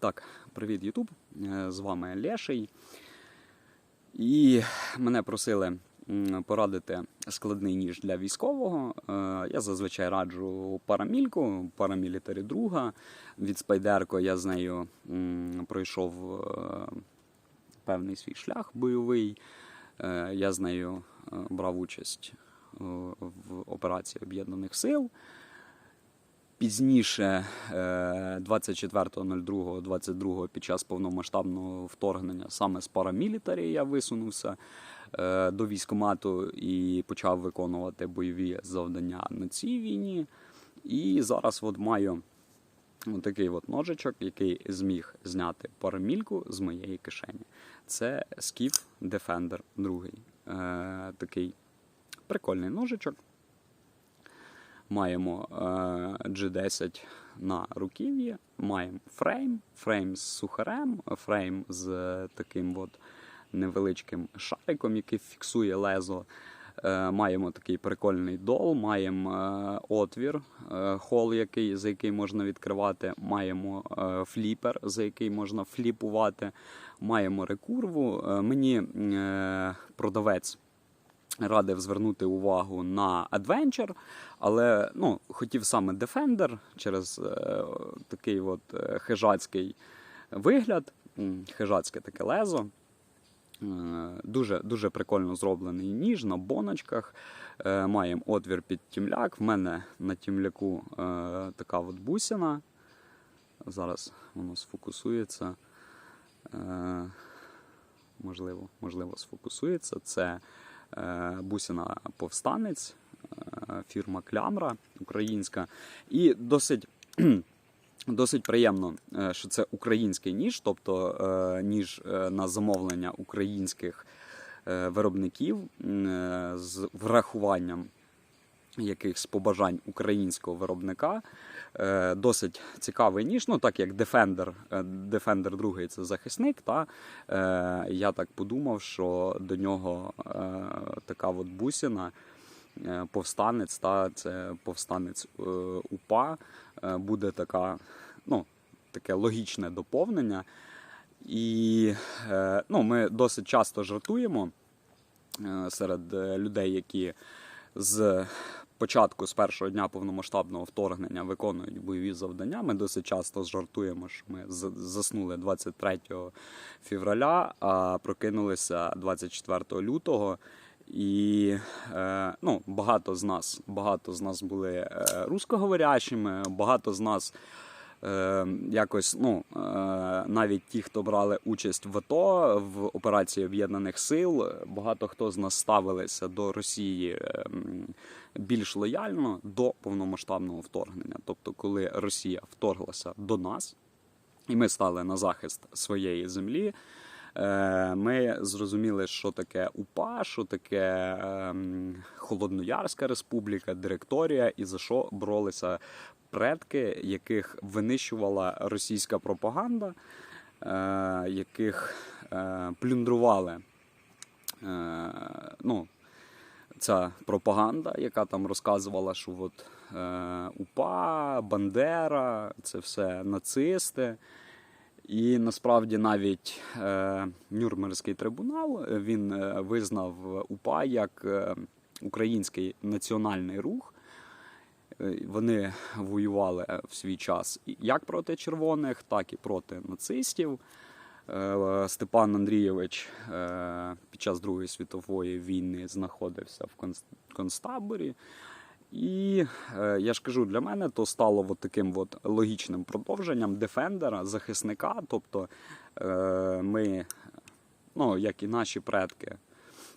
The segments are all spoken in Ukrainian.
Так, привіт, Ютуб. Е, З вами Леший. І мене просили порадити складний ніж для військового. Е, Я зазвичай раджу парамільку, парамілітарі друга. Від Спайдерко я з нею пройшов е, певний свій шлях бойовий. Я з нею брав участь в операції Об'єднаних Сил. Пізніше, е, 24.02.22 під час повномасштабного вторгнення саме з парамілітарі я висунувся е, до військкомату і почав виконувати бойові завдання на цій війні. І зараз от маю такий от ножичок, який зміг зняти парамільку з моєї кишені. Це Skiff Defender 2. Е, такий прикольний ножичок. Маємо е, G10 на руків'ї, маємо фрейм, фрейм з сухарем, фрейм з е, таким от невеличким шариком, який фіксує лезо. Е, маємо такий прикольний дол, маємо отвір, хол, який, за який можна відкривати, маємо фліпер, за який можна фліпувати, маємо рекурву. Мені е, радив звернути увагу на Adventure, але ну, хотів саме Defender через е, такий от е, хижацький вигляд, хижацьке таке лезо. Е, Дуже, дуже прикольно зроблений ніж на боночках. Е, Маємо отвір під тімляк. В мене на тімляку е, така от бусина. Зараз воно сфокусується. Е, Можливо, можливо, сфокусується. Це бусина повстанець, е, фірма Клямра українська. І досить. Досить приємно, е, що це український ніж, тобто е, ніж е, на замовлення українських е, виробників е, з врахуванням якихось побажань українського виробника. Е, Досить цікавий ніж, ну так як Defender, е, Defender 2 це захисник. Та, е, я так подумав, що до нього така от бусина. Повстанець, та це повстанець УПА, буде така, ну, таке логічне доповнення. І ну, ми досить часто жартуємо серед людей, які з початку, з першого дня повномасштабного вторгнення виконують бойові завдання. Ми досить часто жартуємо, що ми заснули 23 февраля, а прокинулися 24 лютого. І е, ну, багато з нас, багато з нас були е, рускоговорящими, багато з нас е, якось, ну, е, навіть ті, хто брали участь в АТО в операції Об'єднаних Сил, багато хто з нас ставилися до Росії е, більш лояльно до повномасштабного вторгнення. Тобто, коли Росія вторглася до нас, і ми стали на захист своєї землі. Е, Ми зрозуміли, що таке УПА, що таке ем, Холодноярська республіка, директорія, і за що боролися предки, яких винищувала російська пропаганда, е, яких е, плюндрували. Ну, ця пропаганда, яка там розказувала, що от е, УПА, Бандера, це все нацисти. І насправді навіть е, Нюрнберзький трибунал е, він е, визнав УПА як е, український національний рух. Е, Вони воювали в свій час як проти червоних, так і проти нацистів. Степан Андрійович під час Другої світової війни знаходився в конц- концтаборі. І е, я ж кажу, для мене то стало от таким от логічним продовженням дефендера, захисника. Тобто е, ми, ну як і наші предки,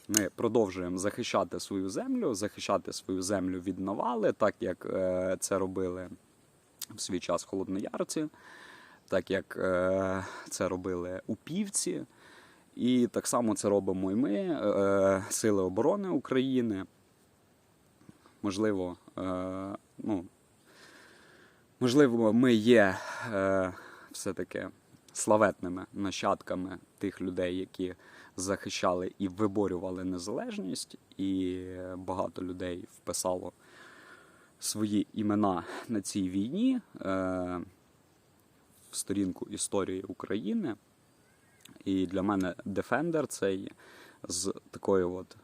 ми продовжуємо захищати свою землю, захищати свою землю від навали, так як е, це робили в свій час холодноярці, так як це робили упівці. І так само це робимо і ми, Сили оборони України. Можливо, е, ну, можливо, ми є е, все-таки славетними нащадками тих людей, які захищали і виборювали незалежність, і багато людей вписало свої імена на цій війні. Е, в сторінку історії України. І для мене Defender цей з такою от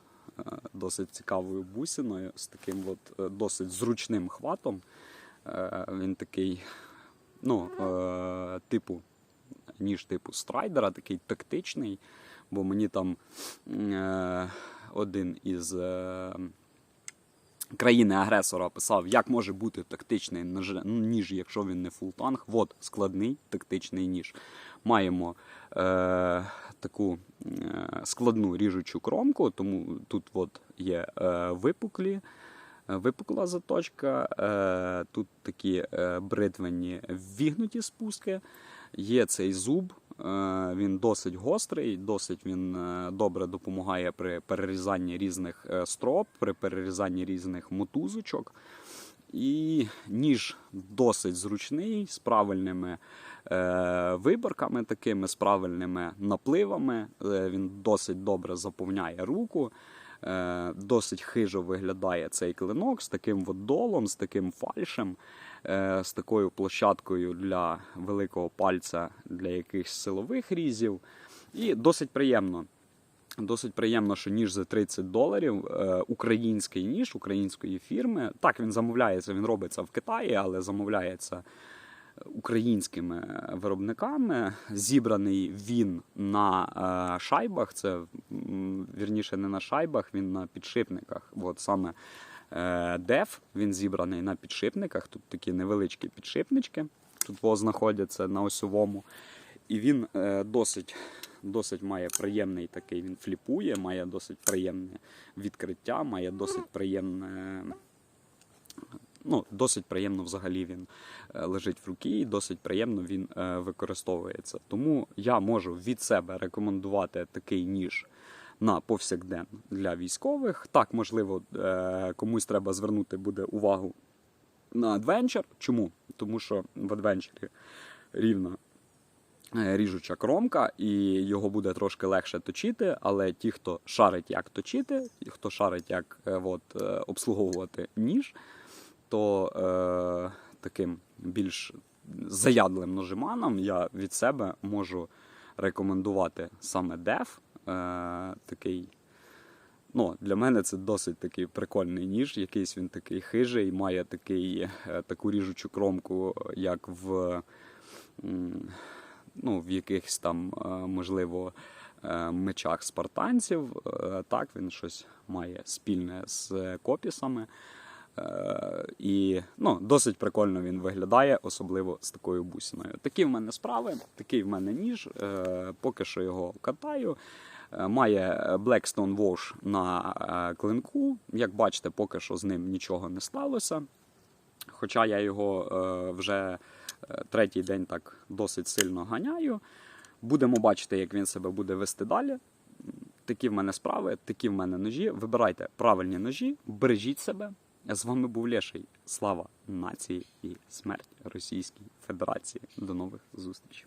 досить цікавою бусиною, з таким от е, досить зручним хватом. Е, Він такий, ну, е, типу, ніж типу страйдера, такий тактичний, бо мені там е, один із е, країни-агресора писав, як може бути тактичний ніж, якщо він не фултанг. От складний тактичний ніж. Маємо е, таку е, складну ріжучу кромку, тому тут от є е, випуклі. е, Випукла заточка, тут такі бритвені ввігнуті спуски. Є цей зуб, він досить гострий, досить він добре допомагає при перерізанні різних строп, при перерізанні різних мотузочок. І ніж досить зручний, з правильними е, виборками, такими, з правильними напливами. Е, він досить добре заповняє руку. Е, досить хижо виглядає цей клинок з таким от долом, з таким фальшем, е, з такою площадкою для великого пальця для якихось силових різів. І досить приємно. Досить приємно, що ніж за 30 доларів, е, український ніж української фірми. Так, він замовляється, він робиться в Китаї, але замовляється українськими виробниками. Зібраний він на е, шайбах. Це вірніше не на шайбах, він на підшипниках. От саме е, деф він зібраний на підшипниках. Тут такі невеличкі підшипнички. Тут знаходяться на осьовому. І він досить, досить має приємний такий, він фліпує, має досить приємне відкриття, має досить приємне. Ну, досить приємно взагалі він е, лежить в руці, і досить приємно він е, використовується. Тому я можу від себе рекомендувати такий ніж на повсякден для військових. Так, можливо, е, комусь треба звернути буде увагу на адвенчер. Чому? Тому що в адвенчері рівно ріжуча кромка, і його буде трошки легше точити. Але ті, хто шарить, як точити, хто шарить, як е, от, е, обслуговувати ніж, то е, таким більш заядлим ножиманом я від себе можу рекомендувати саме DEF. Е, такий Ну, для мене це досить такий прикольний ніж. Якийсь він такий хижий, має такий, е, таку ріжучу кромку, як в, ну, в якихось там, е, можливо, е, мечах спартанців. Е, Так, він щось має спільне з копісами. І ну, досить прикольно він виглядає, особливо з такою бусиною. Такі в мене справи, такий в мене ніж. Поки що його катаю. Має Blackstone Wash на клинку. Як бачите, поки що з ним нічого не сталося. Хоча я його вже третій день так досить сильно ганяю. Будемо бачити, як він себе буде вести далі. Такі в мене справи, такі в мене ножі. Вибирайте правильні ножі, бережіть себе. З вами був Леший. Слава нації і смерть Російській Федерації. До нових зустрічей.